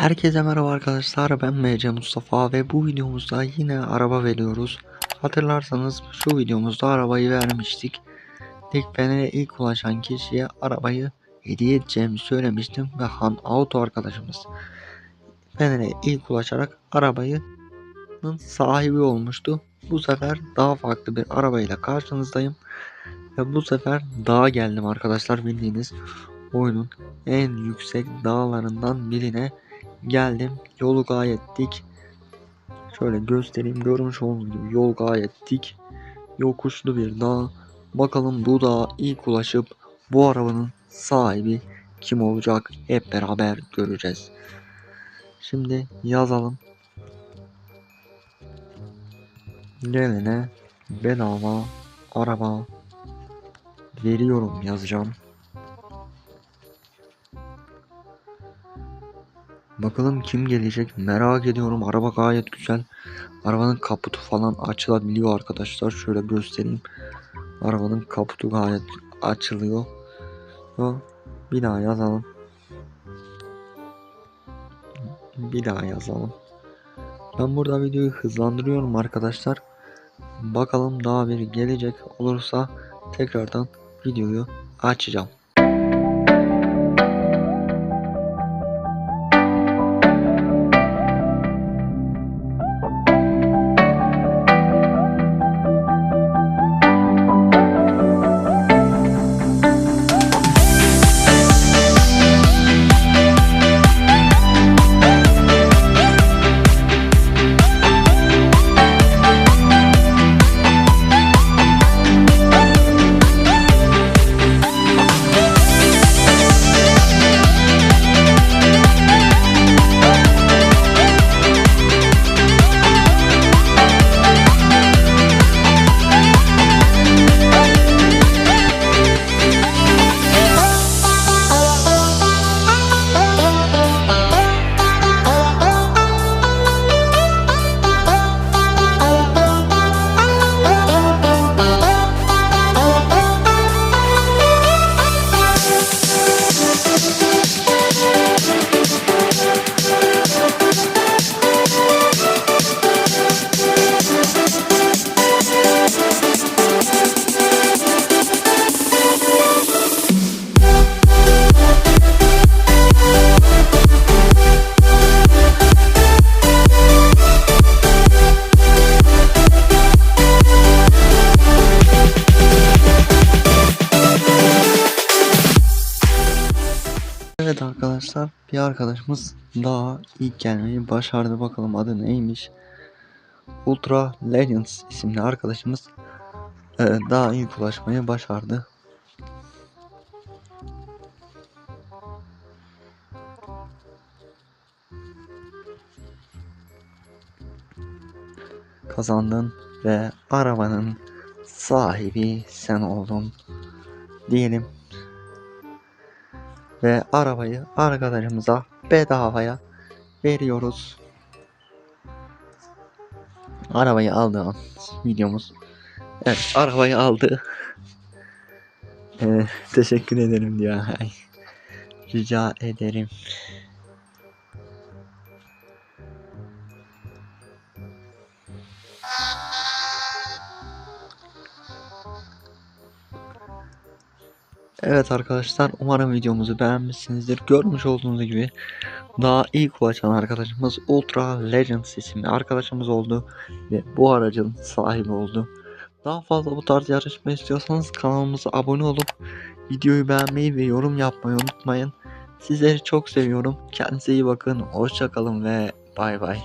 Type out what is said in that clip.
Herkese merhaba arkadaşlar ben MC Mustafa ve bu videomuzda yine araba veriyoruz. Hatırlarsanız şu videomuzda arabayı vermiştik. İlk Fener'e ilk ulaşan kişiye arabayı hediye edeceğimi söylemiştim ve Han Auto arkadaşımız Fener'e ilk ulaşarak arabanın sahibi olmuştu. Bu sefer daha farklı bir arabayla karşınızdayım. Ve bu sefer dağa geldim arkadaşlar bildiğiniz oyunun en yüksek dağlarından birine geldim. Yolu gayet dik. Şöyle göstereyim. Görmüş olduğunuz gibi yol gayet dik. Yokuşlu bir dağ. Bakalım bu dağa ilk ulaşıp bu arabanın sahibi kim olacak hep beraber göreceğiz. Şimdi yazalım. Gelene bedava araba veriyorum yazacağım. Bakalım kim gelecek merak ediyorum. Araba gayet güzel. Arabanın kaputu falan açılabiliyor arkadaşlar. Şöyle göstereyim. Arabanın kaputu gayet açılıyor. Yo, Bir daha yazalım. Bir daha yazalım. Ben burada videoyu hızlandırıyorum arkadaşlar. Bakalım daha bir gelecek olursa tekrardan videoyu açacağım. Evet arkadaşlar bir arkadaşımız daha ilk gelmeyi başardı. Bakalım adı neymiş? Ultra Legends isimli arkadaşımız e, daha ilk ulaşmayı başardı. Kazandın ve arabanın sahibi sen oldun diyelim ve arabayı arkadaşımıza bedavaya veriyoruz. Arabayı aldı an videomuz. Evet arabayı aldı. Ee, teşekkür ederim diyor. Rica ederim. Evet arkadaşlar umarım videomuzu beğenmişsinizdir. Görmüş olduğunuz gibi daha ilk ulaşan arkadaşımız Ultra Legends isimli arkadaşımız oldu ve bu aracın sahibi oldu. Daha fazla bu tarz yarışma istiyorsanız kanalımıza abone olup videoyu beğenmeyi ve yorum yapmayı unutmayın. Sizleri çok seviyorum. Kendinize iyi bakın. Hoşçakalın ve bay bay.